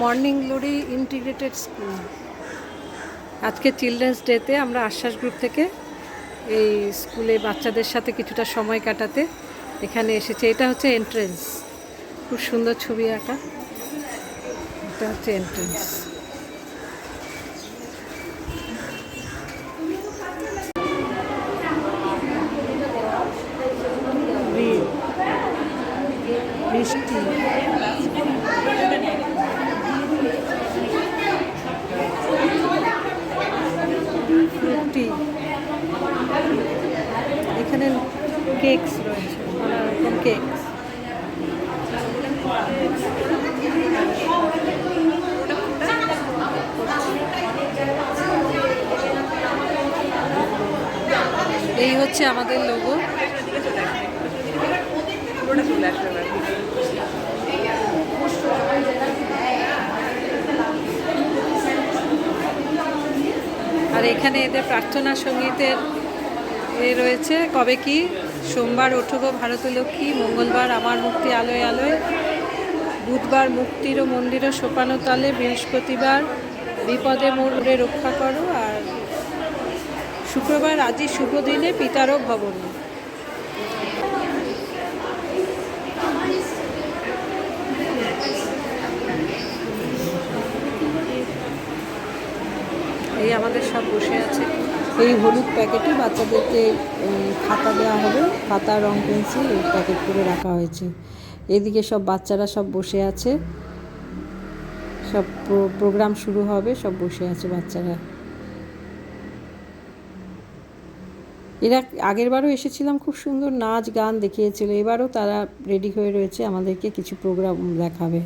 Morning glory integrated school. আজকে children's ডেতে আমরা আশ্বাস গ্রুপ থেকে এই স্কুলে বাচ্চাদের সাথে কিছুটা সময় কাটাতে এখানে এসেছে। এটা হচ্ছে এন্ট্রেন্স খুব সুন্দর ছবি আঁকা। এটা হচ্ছে এন্ট্রেন্স বৃষ্টি। ফ্রুটি। এখানে কেকস রয়েছে। কেকস। এই হচ্ছে আমাদের লোগো আর এখানে এদের প্রার্থনা সঙ্গীতের এ রয়েছে, কবে কি? সোমবার ওঠগো ভারতলক্ষ্মী, মঙ্গলবার আমার মুক্তি আলোয় আলোয়, বুধবার মুক্তির ও মন্দির সোপানো তালে, বৃহস্পতিবার বিপদে মোড়ে রক্ষা করো আর শুক্রবার আজই শুভ দিনে পিতারও ভবন। এই আমাদের সব বসে আছে। এই হলুদ প্যাকেটে বাচ্চাদেরকে খাতা দেওয়া হবে। খাতা, রং, পেন্সিল এই প্যাকেট করে রাখা হয়েছে। এদিকে সব বাচ্চারা সব বসে আছে। সব প্রোগ্রাম শুরু হবে, সব বসে আছে বাচ্চারা। এরা আগের বারও এসেছিলাম, খুব সুন্দর নাচ, গান দেখিয়েছিল। এবারও তারা রেডি হয়ে রয়েছে আমাদেরকে কিছু প্রোগ্রাম দেখাবে।